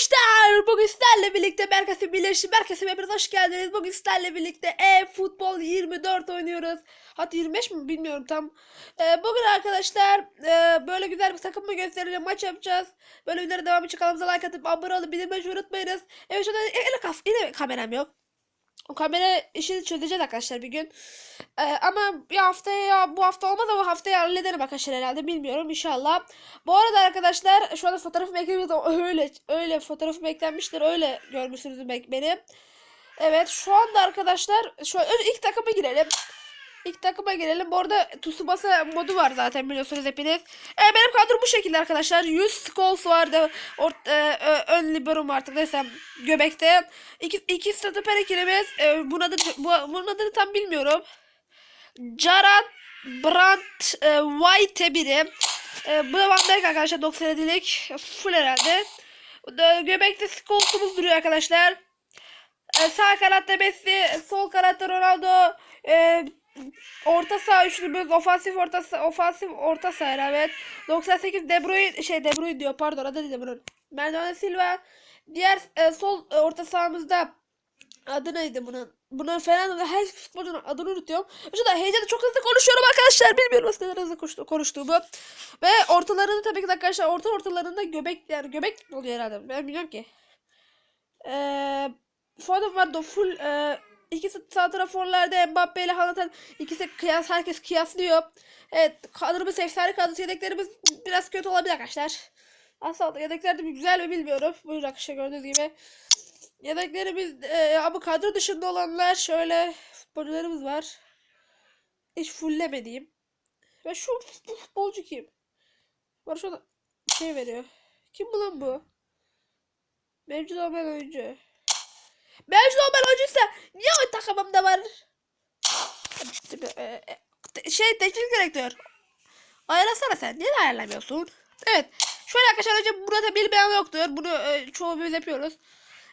arkadaşlar bugün sizlerle birlikte Merkezi Birleşim Merkezi hepiniz hoş geldiniz. Bugün sizlerle birlikte e-futbol 24 oynuyoruz. Hatta 25 mi bilmiyorum tam. Ee, bugün arkadaşlar e, böyle güzel bir takım mı göstereceğim maç yapacağız. Böyle videolara devam için kanalımıza like atıp abone olup bildirimleri unutmayınız. Evet şu anda yine, kas, yine kameram yok. O kamera işini çözeceğiz arkadaşlar bir gün. Ee, ama bir haftaya bu hafta olmaz ama haftaya hallederim arkadaşlar herhalde bilmiyorum inşallah. Bu arada arkadaşlar şu anda fotoğrafı bekliyoruz öyle öyle fotoğrafı beklenmiştir öyle görmüşsünüz beni. Evet şu anda arkadaşlar şu önce ilk takıma girelim. İlk takıma girelim. Bu arada Tsubasa modu var zaten biliyorsunuz hepiniz. E, benim kadrom bu şekilde arkadaşlar. 100 Skulls vardı. Ort, e, e, ön liberom artık desem göbekte. İki, iki stoper ikilimiz. E, bunun, adını, bu, bunun adını tam bilmiyorum. Jarat Brandt e, White biri. E, bu da Van Dijk arkadaşlar 97'lik. Full herhalde. Da Göbekte Skulls'umuz duruyor arkadaşlar. E, sağ kanatta Messi, sol kanatta Ronaldo, e, orta saha üçlümüz, ofansif orta saha, ofansif orta saha evet. 98 De Bruyne şey De Bruyne diyor pardon adı De Bruyne. Bernardo Silva. Diğer e, sol e, orta sahamızda adı neydi bunun? Bunun falan her futbolcunun adını unutuyorum. Şurada heyecanla çok hızlı konuşuyorum arkadaşlar. Bilmiyorum nasıl kadar hızlı konuştu, konuştuğumu. Ve ortalarında tabii ki de arkadaşlar orta ortalarında göbek yani göbek oluyor herhalde. Ben bilmiyorum ki. Eee Foden var da full e, ikisi santraforlarda Mbappe ile Haaland ikisi kıyas herkes kıyaslıyor. Evet kadromuz efsane kadrosu yedeklerimiz biraz kötü olabilir arkadaşlar. Aslında yedekler de güzel mi bilmiyorum. Buyurun arkadaşlar gördüğünüz gibi. Yedeklerimiz e, ama kadro dışında olanlar şöyle futbolcularımız var. Hiç fullemediğim. Ve şu bu futbolcu kim? Var şurada şey veriyor. Kim bu lan bu? Mevcut olmayan oyuncu. Mevcut olmayan oyuncuysa niye o takımımda var? Şey teknik direktör. Ayarlasana sen. Niye ayarlamıyorsun? Evet. Şöyle arkadaşlar önce burada bilmeyen yoktur. Bunu e, çoğumuz yapıyoruz.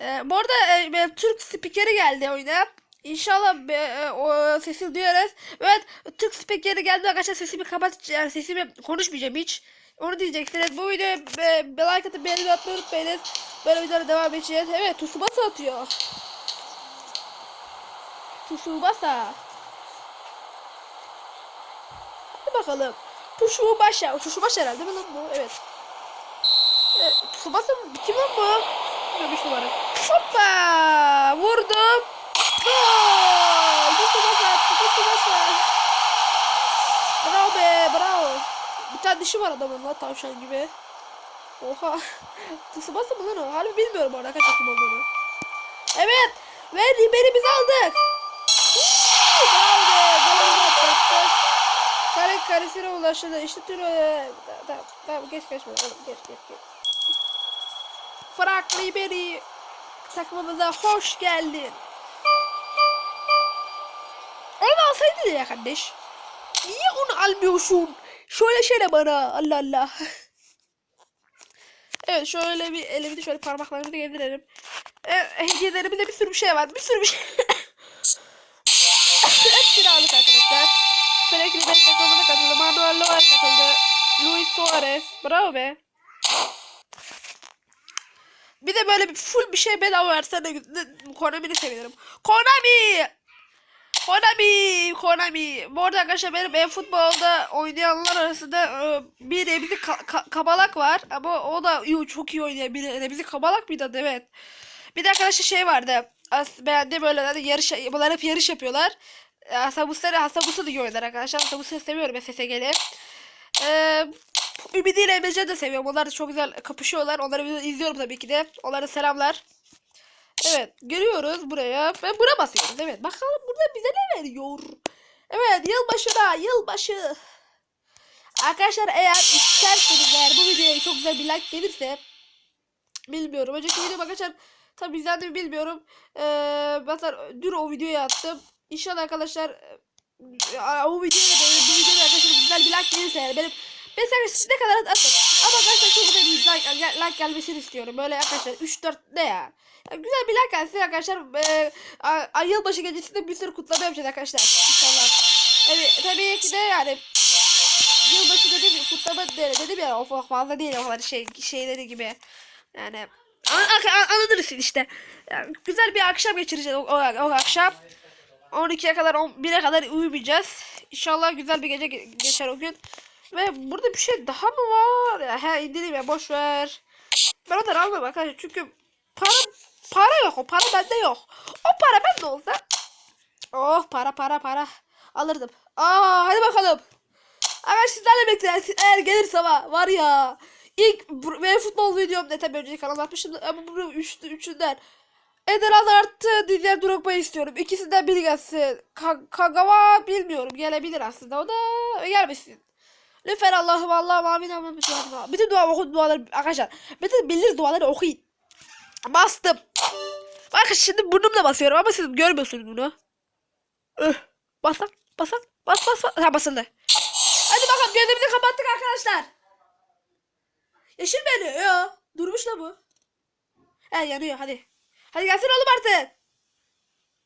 E, bu arada e, benim Türk spikeri geldi oyuna. İnşallah e, o sesi duyarız. Evet Türk spikeri geldi arkadaşlar sesimi kapat sesimi konuşmayacağım hiç. Onu diyeceksiniz. Bu videoya e, like atıp beğeni atmayı unutmayınız. Böyle videolara devam edeceğiz. Evet Tsubasa atıyor. Tsubasa. Hadi bakalım. Tsubasa. Tsubasa herhalde mi lan bu? Evet. evet Tsubasa mı? Kim lan bu? Hiç numara. Hoppa! Vurdum. Gol! Tsubasa attı. Tsubasa. Bravo be. Bravo. Bir tane dişi var adamın lan tavşan gibi. Oha. Tsubasa mı lan o? Harbi bilmiyorum orada kaç kim olduğunu. Evet. Ve Ribery biz aldık. Kare karesine ulaştı. İşte tür Tamam, tamam geç geç oğlum geç geç geç. Frank Ribery takımımıza hoş geldin. Onu alsaydın ya kardeş. Niye onu almıyorsun? Şöyle bana. Allah Allah. Evet şöyle bir elimi şöyle parmaklarımı da gezdirelim. Evet, hediyelerimizde bir sürü bir şey var. Bir sürü bir şey. Hepsini aldık arkadaşlar. Frank Ribery takımına katıldı. Manuel Neuer katıldı. Luis Suarez. Bravo be. Bir de böyle bir full bir şey bedava versen de Konami'ni sevinirim. Konami! Konami! Konami! Bu arada arkadaşlar benim e-futbolda oynayanlar arasında e, bir Remzi ka- ka- Kabalak var. Ama o da iyi, çok iyi oynayan bir Remzi Kabalak mıydı evet. Bir de arkadaşlar şey vardı. As beğendi böyle hani yarış bunlar hep yarış yapıyorlar. E, Mustafa Hasan Mustafa da oynar arkadaşlar. Mustafa'yı seviyorum SSG'li. Ee, Ümidi ile Emrecan'ı da seviyorum. Onlar da çok güzel kapışıyorlar. Onları izliyorum tabii ki de. Onlara selamlar. Evet görüyoruz buraya ve buna basıyoruz. Evet bakalım burada bize ne veriyor. Evet yılbaşına yılbaşı. Arkadaşlar eğer isterseniz eğer bu videoya çok güzel bir like gelirse bilmiyorum. Önceki video arkadaşlar tabi izlendi mi bilmiyorum. Ee, ben dün o videoyu attım. İnşallah arkadaşlar e, o videoya da bu videoya arkadaşlar güzel bir like gelirse yani benim Mesela siz ne kadar atın. Ama arkadaşlar çok güzel bir like, like gelmesini istiyorum. Böyle arkadaşlar 3-4 ne ya? Güzel bir like gelsin arkadaşlar. Ay yılbaşı gecesinde bir sürü kutlama yapacağız arkadaşlar. İnşallah. Evet tabii ki de yani yılbaşı dedim kutlama dedim ya of fazla değil o kadar şey şeyleri gibi. Yani An an anladınız işte. Yani güzel bir akşam geçireceğiz o, o, o akşam. 12'ye kadar 11'e kadar uyumayacağız. İnşallah güzel bir gece ge- geçer o gün. Ve burada bir şey daha mı var? Ya, he indireyim ya boş ver. Ben onları almam arkadaşlar çünkü para para yok o para bende yok. O para bende olsa Oh para para para alırdım. Aa hadi bakalım. Arkadaşlar sizlerle birlikte eğer gelirse ama var ya ilk ve futbol videom ne tabii önceki kanalda atmıştım da ama bu üç, üçünden Eder Hazard'ı Didier Drogba'yı istiyorum. İkisinden biri gelsin. Ka Kagawa bilmiyorum gelebilir aslında o da gelmesin. Lütfen Allah'ım Allah'ım amin amin. Bütün dua okuyun duaları arkadaşlar. Bütün bildiğiniz duaları okuyun. Bastım. Bakın şimdi burnumla basıyorum ama siz görmüyorsunuz bunu. Öh. Basak basak bas bas bas. Ha basıldı. Hadi bakalım gözümüzü kapattık arkadaşlar. Yeşil yanıyor? Yo. Durmuş la bu. He yanıyor hadi. Hadi gelsin oğlum artık.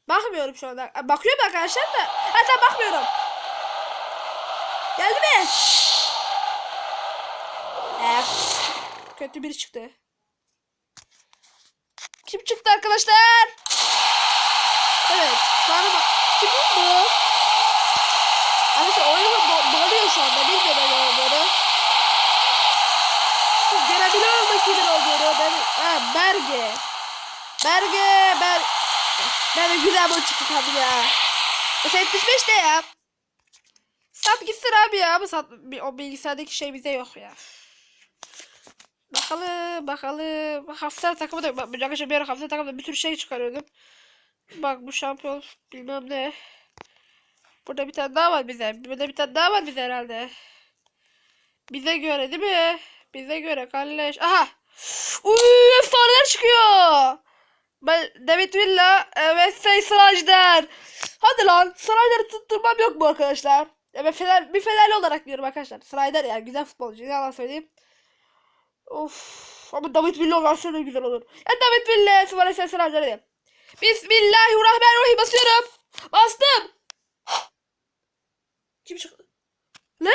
Bakmıyorum şu anda. Bakıyorum arkadaşlar da. Ha tamam bakmıyorum. Geldi mi? Eh. Kötü biri çıktı. Kim çıktı arkadaşlar? Evet. Sonra bak. Kim bu? Arkadaşlar oyunu do doluyor şu anda. Bilmiyorum ne olduğunu. Görebiliyor musunuz kimin olduğunu? Ben... Ha Berge. Berge. Ber... Ben de güzel bu çıktı tabii ya. Mesela 75 de ya. Sat gitsin abi ya. Ama sat, o bilgisayardaki şey bize yok ya. Bakalım bakalım. Hafta takımı da bak, arkadaşlar bir ara hafta takımda bir sürü şey çıkarıyordum. Bak bu şampiyon bilmem ne. Burada bir tane daha var bize. Burada bir tane daha var bize herhalde. Bize göre değil mi? Bize göre kalleş. Aha. Uy efsaneler çıkıyor. Ben David Villa ve Say Sırajder. Hadi lan Sırajder'i tutturmam yok mu arkadaşlar? Ya ben Fener, bir Fenerli olarak diyorum arkadaşlar. Sırajder yani güzel futbolcu. Ne yalan söyleyeyim. Of. Ama David Villa olursa da güzel olur. Ya David Villa, Say Sırajder diyeyim. Bismillahirrahmanirrahim basıyorum. Bastım. Kim çıktı? Lan?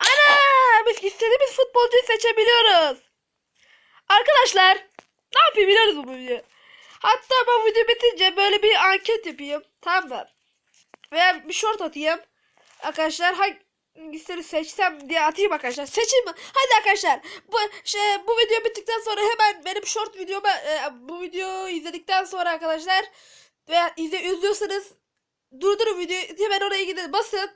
Ana! Biz istediğimiz futbolcuyu seçebiliyoruz. Arkadaşlar ne yapayım biliyoruz bu video. Hatta ben video bitince böyle bir anket yapayım. Tamam mı? Veya bir short atayım. Arkadaşlar hangisini seçsem diye atayım arkadaşlar. Seçeyim mi? Hadi arkadaşlar. Bu şey bu video bittikten sonra hemen benim short videoma e, bu videoyu izledikten sonra arkadaşlar veya izle, izliyorsanız durdurun videoyu hemen oraya gidin basın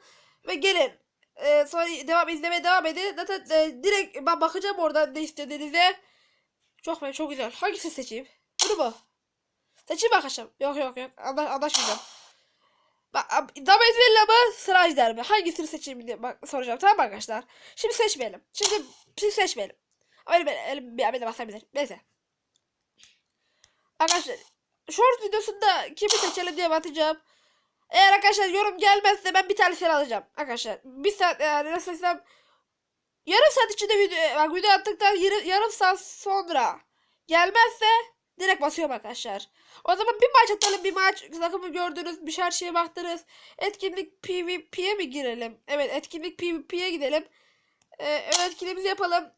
ve gelin. E, sonra devam izlemeye devam edin. Zaten e, direkt ben bakacağım oradan ne istediğinize. Çok ben çok güzel. Hangisini seçeyim? Bunu mu? Seçeyim arkadaşlar. Yok yok yok. Anlaş, anlaşmayacağım. David Villa mı? Sırajder mi? Hangisini seçeyim bak, soracağım. Tamam mı arkadaşlar? Şimdi seçmeyelim. Şimdi, şimdi seçmeyelim. Ama elim, elim, elim, elim basabilir. Neyse. Arkadaşlar short videosunda kimi seçelim diye bakacağım. Eğer arkadaşlar yorum gelmezse ben bir tanesini alacağım. Arkadaşlar bir saat yani nasıl desem yarım saat içinde video, bak video attıktan yarı- yarım saat sonra gelmezse direkt basıyorum arkadaşlar. O zaman bir maç atalım bir maç takımı gördünüz bir her şeye baktınız. Etkinlik PvP'ye mi girelim? Evet etkinlik PvP'ye gidelim. Ee, etkinliğimizi yapalım.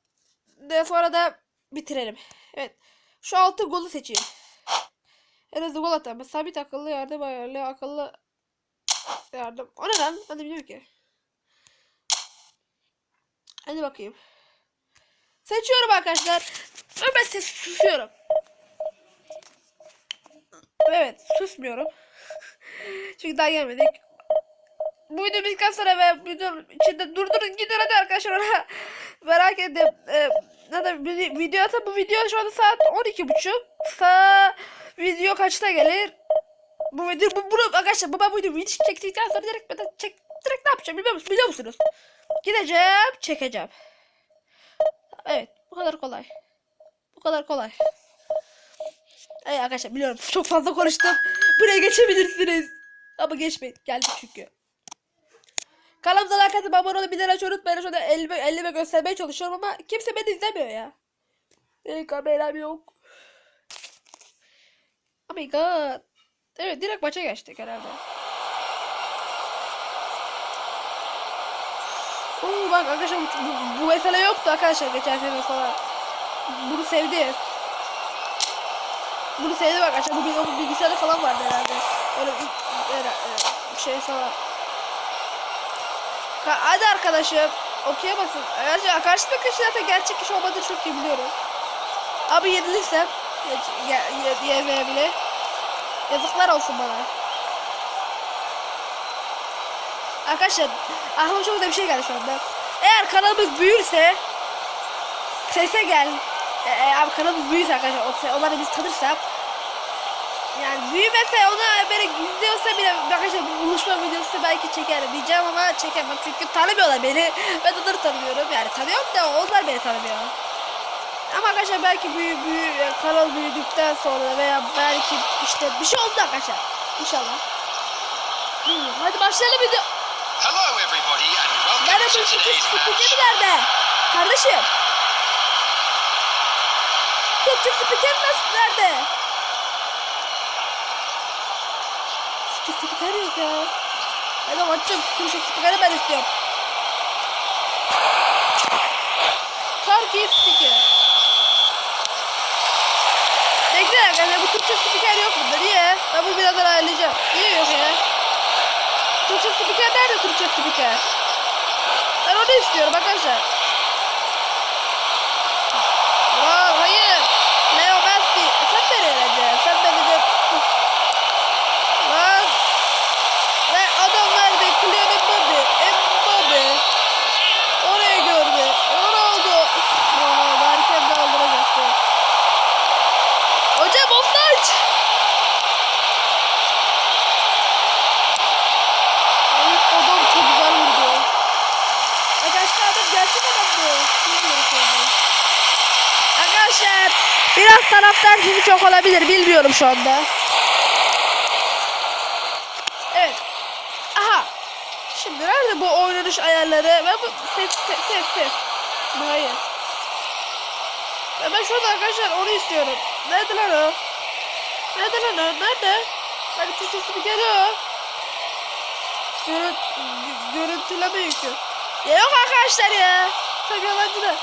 De sonra da bitirelim. Evet. Şu altı golü seçeyim. En hızlı gol atan. Sabit akıllı yardım ayarlı akıllı yardım. O ne lan? Ben de ki. Hadi bakayım. Seçiyorum arkadaşlar. Ben ses susuyorum. Evet susmuyorum. Çünkü daha gelmedik. Bu video bittikten sonra ve videonun içinde durdurun gidin hadi arkadaşlar merak ettim. Ee, zaten video ata bu video şu anda saat 12.30. Sa video kaçta gelir? Bu video bu bunu arkadaşlar bu ben bu videoyu video çektikten sonra direkt ben çek direkt ne yapacağım biliyor musunuz? Biliyor musunuz? Gideceğim, çekeceğim. Evet, bu kadar kolay. Bu kadar kolay. Evet arkadaşlar biliyorum çok fazla konuştum. Buraya geçebilirsiniz. Ama geçmeyin. Geldik çünkü. Kanalımıza like atıp abone olup bildirim açmayı unutmayın. Şurada elime, elime göstermeye çalışıyorum ama kimse beni izlemiyor ya. Benim kameram yok. Oh my god. Evet direkt maça geçtik herhalde. Oo bak arkadaşlar bu, bu, bu mesele yoktu arkadaşlar geçen sene sonra. Bunu sevdi. Bunu sevdi bak aşağı bu bil- bilgisayarda falan vardı herhalde. Öyle bir öyle, öyle bir şey falan. Ka- Hadi arkadaşım okuyamazsın. Gerçi karşıdaki kişi zaten gerçek kişi olmadığını çok iyi biliyorum. Abi yenilirsem ye- ye- ye- yemeyebilir. Yazıklar olsun bana. Arkadaşlar aklıma çok da bir şey geldi şu anda. Eğer kanalımız büyürse sese gel. E, e, abi kanalımız büyürse arkadaşlar o- onları biz tanırsak yani büyümese ona böyle izliyorsa bile arkadaşlar bu buluşma videosu belki çekerim diyeceğim ama çekemem çünkü tanımıyorlar beni. Ben onları tanımıyorum yani tanıyorum da onlar beni tanımıyor. Ama arkadaşlar belki büyü, büyü, e, kanal büyüdükten sonra veya belki işte bir şey oldu arkadaşlar. İnşallah. Bilmiyorum. Hadi başlayalım video. Hello, everybody, and welcome Nerede to today's nerede? Kardeşim. Türkçe spiker nasıl nerede? Türkçe spiker yok ya. Hadi maçım Türkçe spikeri ben istiyorum. Turkey spiker. Bekle arkadaşlar bu Türkçe spiker yok bunda niye? Ben bunu birazdan ayarlayacağım. Niye yok ya? Türkçe spiker nerede Türkçe spiker? Ben onu istiyorum arkadaşlar. Wow, hayır. Leo Messi. Sen nereye vereceksin? Sen vereceksin. Lan. Ve adam verdi. Kylian Mbappe. Mbappe. Oraya gördü. Ronaldo. Wow, erken de aldıracaktı. Hocam offside. Ay, adam çok güzel vurdu. Arkadaşlar adam gerçek adam bu. Bilmiyorum şimdi. Arkadaşlar sesi çok olabilir bilmiyorum şu anda. Evet. Aha. Şimdi nerede bu oynanış ayarları? Ben bu ses ses ses ses. Hayır. Ya ben şurada arkadaşlar onu istiyorum. Nerede lan o? Nerede lan o? Nerede? Hadi Türkçesi bir kere o. Görün, gö- görüntüleme yükü. Ya yok arkadaşlar ya. Tabii yalancı da.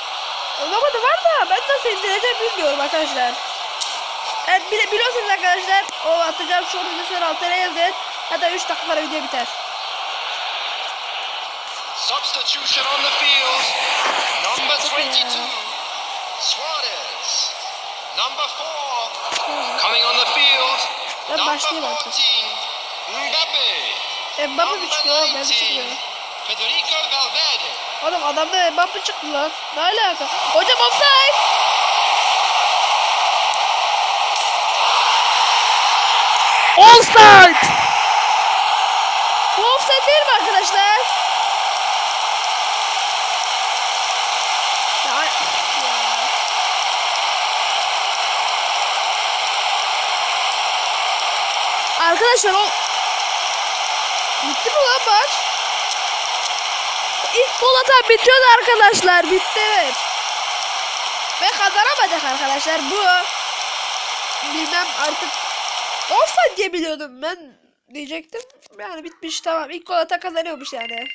Olamadı var da ben nasıl indireceğim bilmiyorum arkadaşlar. Evet bile, biliyorsunuz arkadaşlar o atacağım short videosunu altına yazın. Hatta 3 dakika sonra video biter. Substitution on the field. Number 22, Suarez. Number 4, coming on the field. Ben başlayayım artık. 14, Mbappe. Mbappe mi çıkıyor? Ben 19, çıkmıyor. Federico Valverde. Oğlum adamda Mbappe çıktı lan. Ne alaka? Hocam offside. Offside. Bu offside değil mi arkadaşlar? Ya, ya. Arkadaşlar o Bitti mi lan maç? İlk gol atan bitiyordu arkadaşlar. Bitti evet. Ve kazanamadık arkadaşlar. Bu bilmem artık offside diye biliyordum ben diyecektim. Yani bitmiş tamam. İlk gol atan kazanıyormuş yani.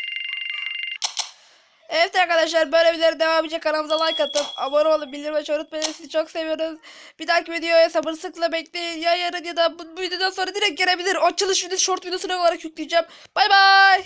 Evet arkadaşlar böyle videoların devam edecek kanalımıza like atın. Abone olun bildirim açmayı unutmayın. Sizi çok seviyoruz. Bir dahaki videoya sabırsızlıkla bekleyin. Ya yarın ya da bu, bu videodan sonra direkt gelebilir. Açılış videosu short videosunu olarak yükleyeceğim. Bay bay.